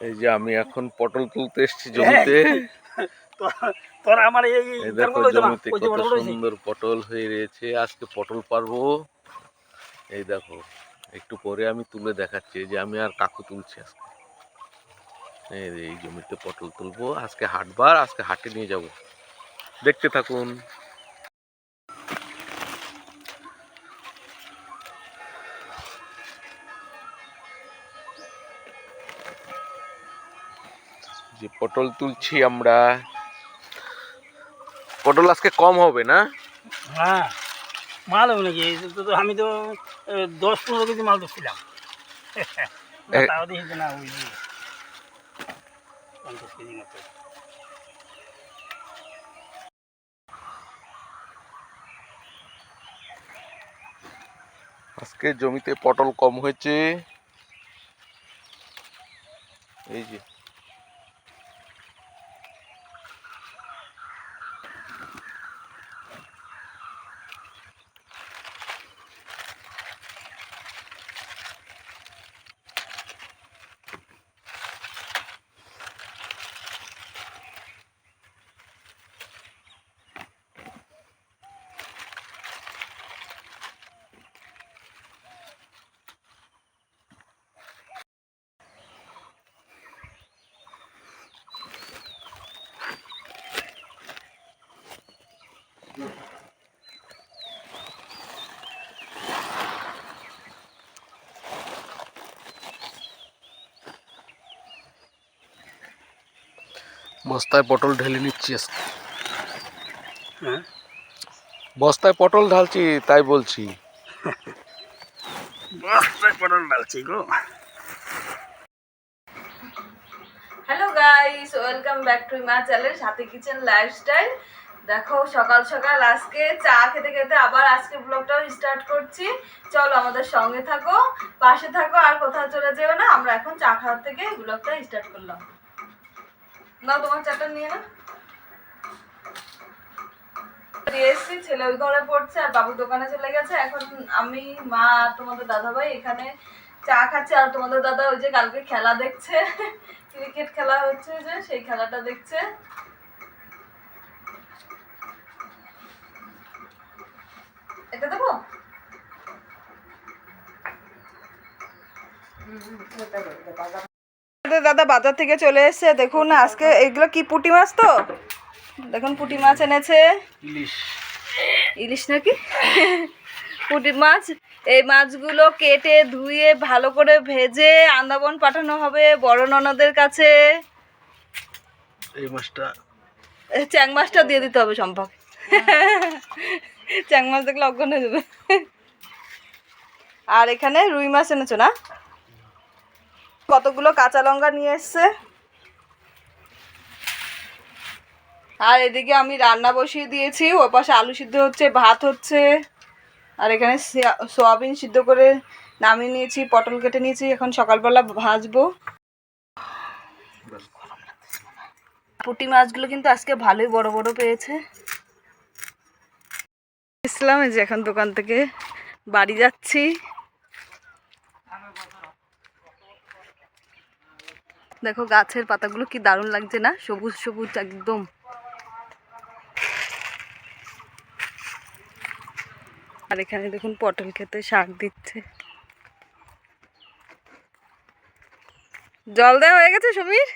এই যে আমি এখন পটল তুলতে এসেছি জমিতে তোর আমার এই দেখো? জমিতে কত। সুন্দর পটল হয়ে রয়েছে আজকে পটল পারব এই দেখো একটু পরে আমি তুলে দেখাচ্ছি যে আমি আর কাকু তুলছি আজকে এই এই জমিতে পটল তুলবো আজকে হাটবার আজকে হাটে নিয়ে যাব দেখতে থাকুন যে পটল তুলছি আমরা। পটল আজকে কম হবে না? হ্যাঁ মাল হবে নাকি? আমি তো দশ পনেরো কেজি মাল ধরছিলাম। এ- তাও দেখেছি না ওই পঞ্চাশ কেজি মতো। আজকে জমিতে পটল কম হয়েছে এই যে বস্তায় পটল ঢেলে নিচ্ছি হ্যাঁ? বস্তায় পটল ঢালছি তাই বলছি। বস্তায় পটল ডালছি গো। Hello guys welcome back to মা চ্যানেল সাথে কিচেন লাইফস্টাইল দেখো, সকাল সকাল আজকে চা খেতে খেতে আবার আজকে ব্লগটাও স্টার্ট করছি। চলো আমাদের সঙ্গে থাকো, পাশে থাকো, আর কোথাও চলে যেও না। আমরা এখন চা খাওয়ার থেকে ব্লগটা স্টার্ট করলাম। না তোমার চাটা নিয়ে না এসেছি, ছেলে ওই ঘরে পড়ছে, আর বাবু দোকানে চলে গেছে। এখন আমি, মা, আর তোমাদের দাদাভাই এখানে চা খাচ্ছে। আর তোমাদের দাদা ওই যে কালকে খেলা দেখছে। ক্রিকেট খেলা হচ্ছে যে, সেই খেলাটা দেখছে। এটা দেবো? দাদা বাজার থেকে চলে এসেছে দেখুন আজকে এগুলো কি পুঁটি মাছ তো? দেখুন পুঁটি মাছ এনেছে। ইলিশ। ইলিশ নাকি? পুঁটি মাছ এই মাছগুলো কেটে ধুয়ে ভালো করে ভেজে আন্দাবন পাঠানো হবে বড় ননদের কাছে। এই মাছটা। চ্যাং মাছটা দিয়ে দিতে হবে সম্পর্ক চ্যাং মাছ দেখলে অজ্ঞান হয়ে যাবে। আর এখানে রুই মাছ এনেছো না? কতগুলো কাঁচা লঙ্কা নিয়ে এসছে? আর এদিকে আমি রান্না বসিয়ে দিয়েছি, ওর পাশে আলু সিদ্ধ হচ্ছে, ভাত হচ্ছে, আর এখানে সোয়াবিন সিদ্ধ করে নামিয়ে নিয়েছি, পটল কেটে নিয়েছি, এখন সকালবেলা ভাজবো। পুঁটি মাছগুলো কিন্তু আজকে ভালোই বড় বড় পেয়েছে। ইসলাম যে এখন দোকান থেকে বাড়ি যাচ্ছি। দেখো গাছের পাতাগুলো কি দারুণ লাগছে না? সবুজ সবুজ একদম। আর এখানে দেখুন পটল খেতে শাক দিচ্ছে। জল দেওয়া হয়ে গেছে সমীর?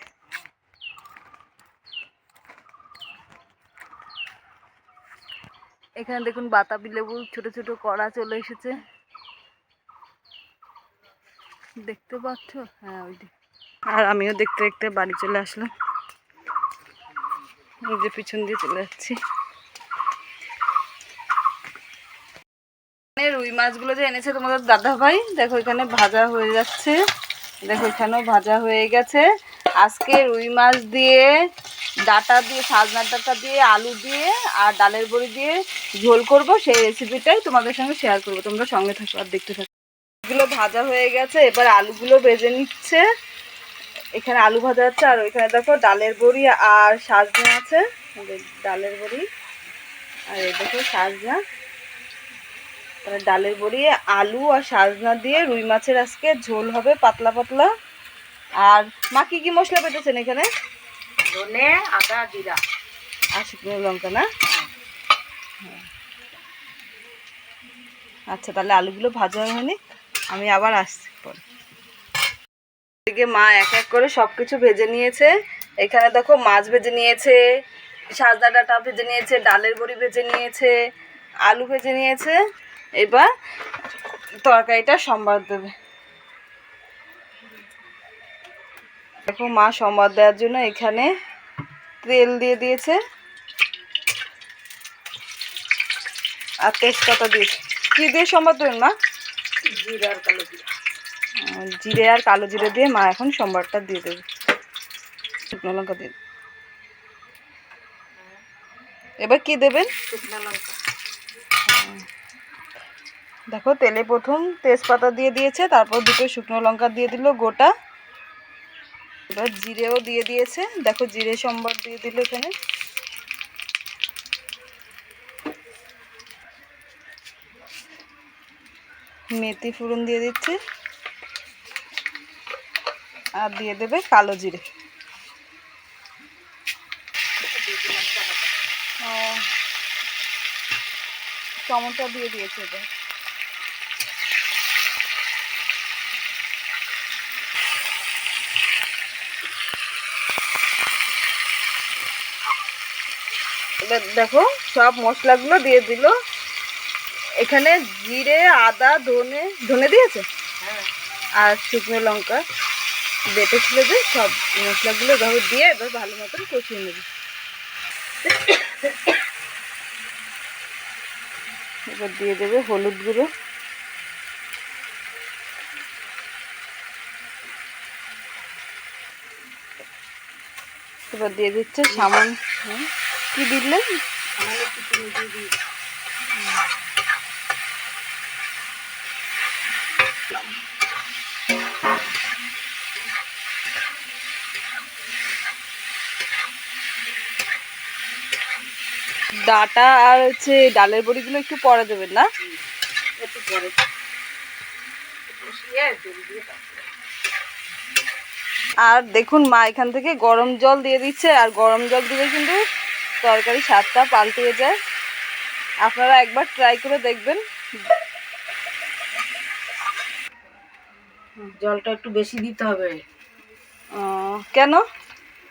এখানে দেখুন বাতাবি লেবু, ছোট ছোট কড়া চলে এসেছে। দেখতে পাচ্ছ? হ্যাঁ ওই। আর আমিও দেখতে দেখতে বাড়ি চলে আসলাম। যে পিছন দিয়ে চলে যাচ্ছি। রুই মাছগুলো যে এনেছে তোমাদের দাদা ভাই দেখো এখানে ভাজা হয়ে যাচ্ছে। দেখো এখানেও ভাজা হয়ে গেছে। আজকে রুই মাছ দিয়ে ডাটা দিয়ে, সাজনার ডাটা দিয়ে, আলু দিয়ে আর ডালের বড়ি দিয়ে ঝোল করব সেই রেসিপিটাই তোমাদের সঙ্গে শেয়ার করব। তোমরা সঙ্গে থাকো আর দেখতে থাকো। এগুলো ভাজা হয়ে গেছে এবার আলুগুলো ভেজে নিচ্ছে। এখানে আলু ভাজা হচ্ছে আর ওইখানে দেখো ডালের বড়ি আর সাজনা আছে। ডালের বড়ি আর এই দেখো সাজনা। তারপরে ডালের বড়ি আলু আর সাজনা দিয়ে রুই মাছের আজকে ঝোল হবে পাতলা পাতলা। আর মা কি কি মশলা পেতেছেন এখানে? ধনে আদা জিরা। আর শুকনো লঙ্কা না। আচ্ছা তাহলে আলুগুলো ভাজা হয়নি আমি আবার আসছি পরে। এদিকে মা এক এক করে সব কিছু ভেজে নিয়েছে। এখানে দেখো মাছ ভেজে নিয়েছে সাজদা ডাটা ভেজে নিয়েছে, ডালের বড়ি ভেজে নিয়েছে, আলু ভেজে নিয়েছে। এবার তরকারিটা সম্বাদ দেবে। দেখো মা সম্বাদ দেওয়ার জন্য এখানে তেল দিয়ে দিয়েছে। আর তেজপাতা দিয়েছে কি দিয়ে সম্বাদ দেবেন মা? জিরা আর কালো জিরা। জিরে আর কালো জিরে দিয়ে মা এখন সম্বারটা দিয়ে দেবে। শুকনো লঙ্কা দিয়ে এবার কি দেবেন? শুকনো লঙ্কা। দেখো তেলে প্রথম তেজপাতা দিয়ে দিয়েছে তারপর দুটো শুকনো লঙ্কা দিয়ে দিল গোটা। এবার জিরেও দিয়ে দিয়েছে। দেখো জিরে সম্বার দিয়ে দিল এখানে। মেথি ফোড়ন দিয়ে দিচ্ছি। আর দিয়ে দেবে কালো জিরে। টমেটো দিয়ে দিয়েছে এবার দেখো সব মশলাগুলো দিয়ে দিল। এখানে জিরে আদা ধনে ধনে দিয়েছে? হ্যাঁ। আর শুকনো লঙ্কা বেটে ছিল যে সব মশলাগুলো এভাবে দিয়ে এবার ভালো মতন কষিয়ে নেবে। এবার দিয়ে দেবে হলুদ গুঁড়ো। এবার দিয়ে দিচ্ছে সামান হ্যাঁ, কি দিলেন আমার একটু চিনি দিয়ে দিই ডাটা আর হচ্ছে ডালের বড়িগুলো একটু পরে দেবেন না? একটু পরে আর দেখুন মা এখান থেকে গরম জল দিয়ে দিচ্ছে আর গরম জল দিলে কিন্তু তরকারি স্বাদটা পাল্টিয়ে যায়। আপনারা একবার ট্রাই করে দেখবেন। জলটা একটু বেশি দিতে হবে। কেন?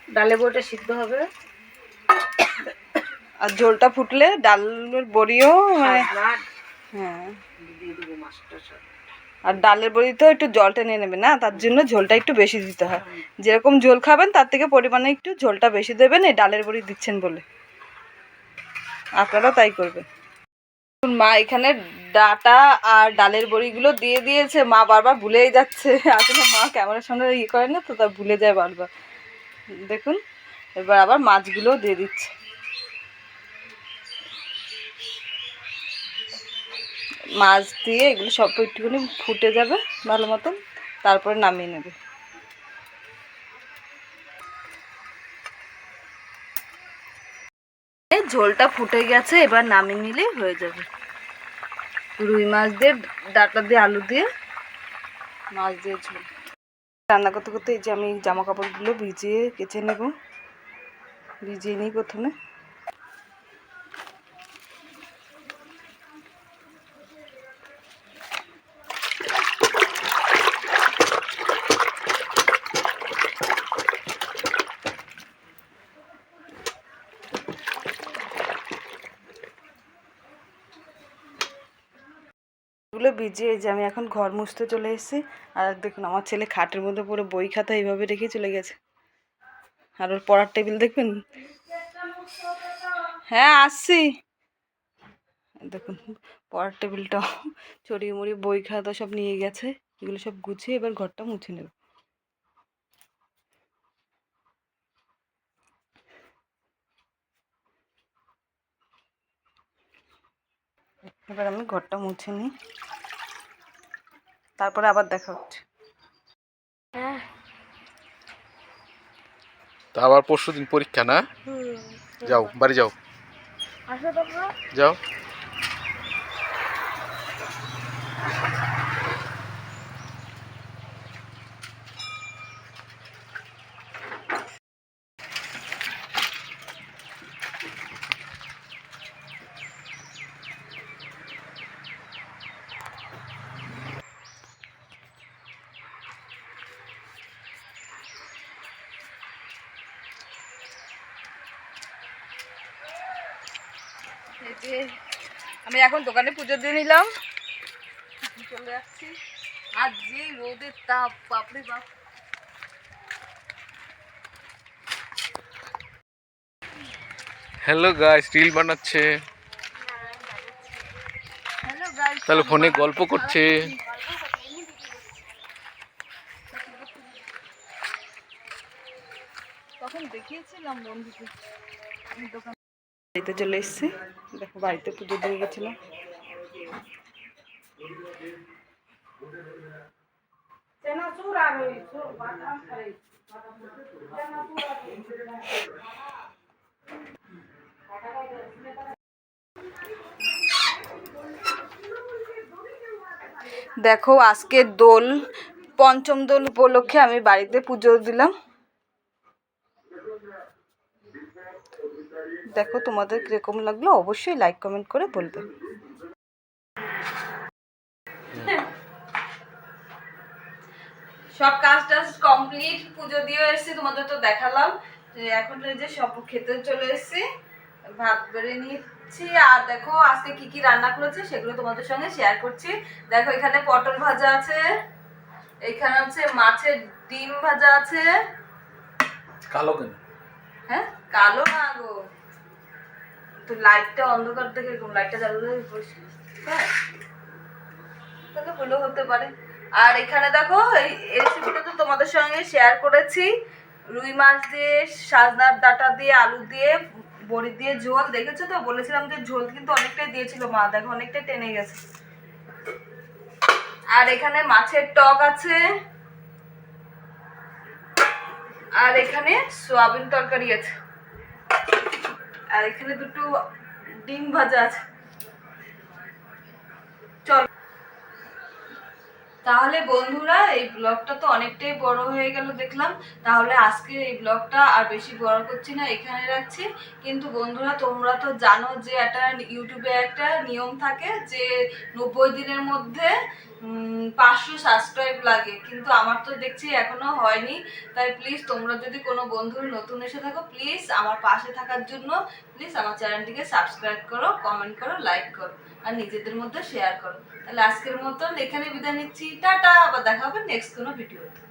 ডালে বইটা সিদ্ধ হবে। আর ঝোলটা ফুটলে ডালের বড়িও মানে হ্যাঁ। আর ডালের বড়িতেও একটু জল টেনে নেবে না? তার জন্য ঝোলটা একটু বেশি দিতে হয়। যেরকম ঝোল খাবেন তার থেকে পরিমাণে একটু ঝোলটা বেশি দেবেন এই ডালের বড়ি দিচ্ছেন বলে। আপনারা তাই করবেন। মা এখানে ডাটা আর ডালের বড়িগুলো দিয়ে দিয়েছে। মা বারবার ভুলেই যাচ্ছে। আসলে মা ক্যামেরার সামনে ইয়ে করে না তো তা ভুলে যায় বারবার। দেখুন এবার আবার মাছগুলোও দিয়ে দিচ্ছে। মাছ দিয়ে এগুলো সব একটুখানি ফুটে যাবে ভালো মতন, তারপরে নামিয়ে নেবে। ঝোলটা ফুটে গেছে, এবার নামিয়ে নিলেই হয়ে যাবে। রুই মাছ দিয়ে, ডাটা দিয়ে, আলু দিয়ে, মাছ দিয়ে ঝোল। রান্না করতে করতে এই যে আমি জামা কাপড়গুলো ভিজিয়ে কেচে নেব। ভিজিয়ে নিই প্রথমে। এই যে আমি এখন ঘর মুছতে চলে এসেছি। আর দেখুন, আমার ছেলে খাটের মধ্যে পুরো বই খাতা এইভাবে রেখে চলে গেছে। আর ওর পড়ার টেবিল দেখবেন? হ্যাঁ আসছি। দেখুন, পড়ার টেবিলটাও ছড়িয়ে মুড়িয়ে বই খাতা সব নিয়ে গেছে। এগুলো সব গুছিয়ে এবার ঘরটা মুছে নেব। এবার আমি ঘরটা মুছে নিই। তারপরে আবার দেখা হচ্ছে। তা আবার পরশু দিন পরীক্ষা না? যাও বাড়ি যাও। যাও। আমি এখন দোকানে পুজো দিয়ে নিলাম। চলে যাচ্ছি আর যে রোদের তাপ বাপরে বাপ। হ্যালো গাইস রিল বানাচ্ছে। হ্যালো তাহলে ফোনে গল্প করছে। তখন দেখিয়েছিলাম বন্ধুকে। আমি দোকান চলে এসেছি। দেখো বাড়িতে পুজো দিয়ে এই দেখো আজকে দোল পঞ্চম দোল উপলক্ষে আমি বাড়িতে পুজো দিলাম। দেখো তোমাদের কীরকম লাগল অবশ্যই লাইক কমেন্ট করে বলবে। সব কাজ টাজ কমপ্লিট পুজো দিয়ে এসেছি তোমাদের তো দেখালাম। এখন এই যে সব খেতে চলে এসেছি ভাত বেড়ে নিচ্ছি আর দেখো আজকে কি কি রান্না করেছি সেগুলো তোমাদের সঙ্গে শেয়ার করছি। দেখো এখানে পটল ভাজা আছে এখানে হচ্ছে মাছের ডিম ভাজা আছে। কালো কেন? হ্যাঁ কালো না গো। তো লাইটটা অন্ধকার থেকে এরকম লাইটটা জ্বালালে বসে তাহলে হলেও হতে পারে। আর এখানে দেখো, এই রেসিপিটা তো তোমাদের সঙ্গে শেয়ার করেছি। রুই মাছ দিয়ে, সাজনার ডাটা দিয়ে, আলু দিয়ে, বড়ি দিয়ে ঝোল। দেখেছ তো? বলেছিলাম যে ঝোল কিন্তু অনেকটাই দিয়েছিল মা। দেখো অনেকটাই টেনে গেছে। আর এখানে মাছের টক আছে। আর এখানে সোয়াবিন তরকারি আছে। আর এখানে দুটো ডিম ভাজা আছে চল তাহলে বন্ধুরা, এই ব্লগটা তো অনেকটাই বড় হয়ে গেল দেখলাম। তাহলে আজকে এই ব্লগটা আর বেশি বড় করছি না, এখানে রাখছি। কিন্তু বন্ধুরা, তোমরা তো জানো যে একটা ইউটিউবে একটা নিয়ম থাকে যে নব্বই দিনের মধ্যে পাঁচশো সাবস্ক্রাইব লাগে। কিন্তু আমার তো দেখছি এখনও হয়নি। তাই প্লিজ তোমরা যদি কোনো বন্ধুর নতুন এসে থাকো প্লিজ আমার পাশে থাকার জন্য প্লিজ আমার চ্যানেলটিকে সাবস্ক্রাইব করো কমেন্ট করো লাইক করো। আর নিজেদের মধ্যে শেয়ার করো। তাহলে আজকের মতন এখানে বিদায় নিচ্ছি। টাটা, আবার দেখা হবে নেক্সট কোনো ভিডিওতে